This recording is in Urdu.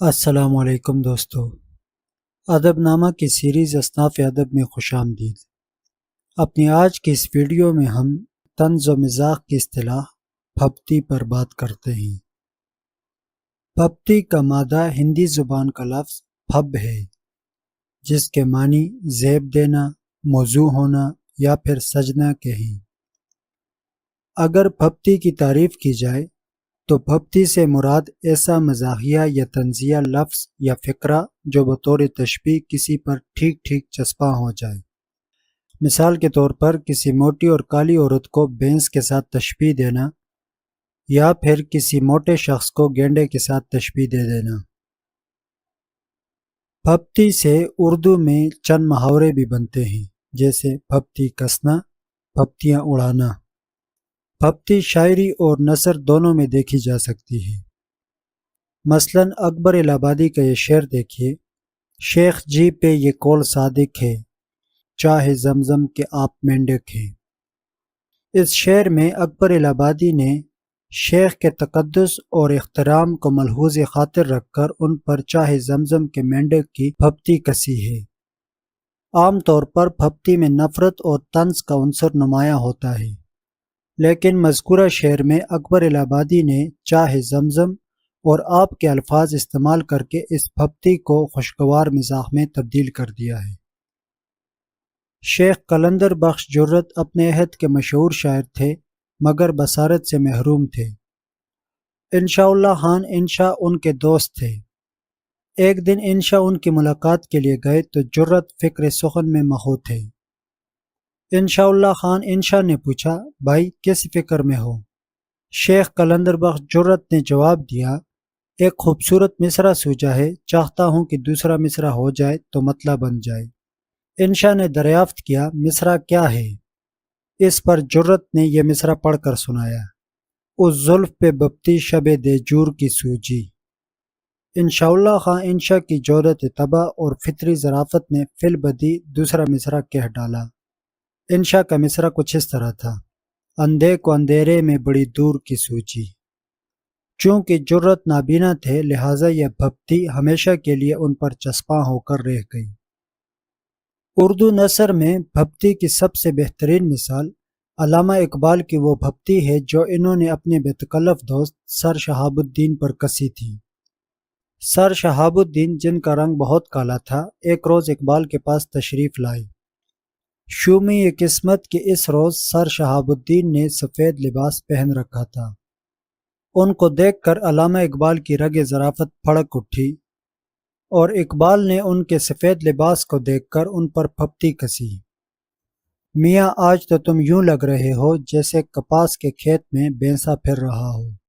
السلام علیکم دوستو۔ ادب نامہ کی سیریز اصناف ادب میں خوش آمدید۔ اپنی آج کی اس ویڈیو میں ہم طنز و مزاح کی اصطلاح پھپتی پر بات کرتے ہیں۔ پھپتی کا مادہ ہندی زبان کا لفظ پھب ہے، جس کے معنی زیب دینا، موضوع ہونا یا پھر سجنا کے ہیں۔ اگر پھپتی کی تعریف کی جائے تو پھپتی سے مراد ایسا مزاحیہ یا تنزیہ لفظ یا فقرہ جو بطور تشبیح کسی پر ٹھیک ٹھیک چسپاں ہو جائے۔ مثال کے طور پر کسی موٹی اور کالی عورت کو بینس کے ساتھ تشبیح دینا یا پھر کسی موٹے شخص کو گینڈے کے ساتھ تشبیح دے دینا۔ پھپتی سے اردو میں چند محاورے بھی بنتے ہیں، جیسے پھپتی کسنا پھپتیاں اڑانا۔ پھپتی شاعری اور نثر دونوں میں دیکھی جا سکتی ہے۔ مثلا اکبر الہبادی کا یہ شعر دیکھیے۔ شیخ جی پہ یہ کول صادق ہے چاہے زمزم کے آپ مینڈک ہیں۔ اس شعر میں اکبر الہبادی نے شیخ کے تقدس اور احترام کو ملحوظ خاطر رکھ کر ان پر چاہے زمزم کے مینڈک کی پھپتی کسی ہے۔ عام طور پر پھپتی میں نفرت اور طنز کا عنصر نمایاں ہوتا ہے۔ لیکن مذکورہ شعر میں اکبر الہبادی نے چاہے زمزم اور آپ کے الفاظ استعمال کر کے اس پھپتی کو خوشگوار مزاح میں تبدیل کر دیا ہے۔ شیخ قلندر بخش جرت اپنے عہد کے مشہور شاعر تھے، مگر بصارت سے محروم تھے۔ انشاء اللہ خان انشا ان کے دوست تھے۔ ایک دن انشا ان کی ملاقات کے لیے گئے تو جرت فکر سخن میں مہو تھے۔ انشاء اللہ خان انشا نے پوچھا، بھائی کس فکر میں ہو؟ شیخ کلندر بخش جرت نے جواب دیا، ایک خوبصورت مصرع سوچا ہے، چاہتا ہوں کہ دوسرا مصرع ہو جائے تو مطلب بن جائے۔ انشا نے دریافت کیا، مصرع کیا ہے؟ اس پر جرت نے یہ مصرع پڑھ کر سنایا، اس زلف پہ بپتی شب دے جور کی سوجی۔ انشاء اللہ خان انشا کی جودت تباہ اور فطری ذرافت نے فل بدی دوسرا مصرع کہہ ڈالا۔ انشا کا مصرع کچھ اس طرح تھا۔ اندھے کو اندھیرے میں بڑی دور کی سوچی۔ چونکہ جرت نابینا تھے، لہٰذا یہ بھپتی ہمیشہ کے لیے ان پر چسپاں ہو کر رہ گئی۔ اردو نثر میں بھپتی کی سب سے بہترین مثال علامہ اقبال کی وہ بھپتی ہے جو انہوں نے اپنے بےتکلف دوست سر شہاب الدین پر کسی تھی۔ سر شہاب الدین، جن کا رنگ بہت کالا تھا، ایک روز اقبال کے پاس تشریف لائے شومی قسمت کے اس روز سر شہاب الدین نے سفید لباس پہن رکھا تھا۔ ان کو دیکھ کر علامہ اقبال کی رگ ذرافت پھڑک اٹھی اور اقبال نے ان کے سفید لباس کو دیکھ کر ان پر پھپتی کسی۔ میاں، آج تو تم یوں لگ رہے ہو جیسے کپاس کے کھیت میں بینسا پھر رہا ہو۔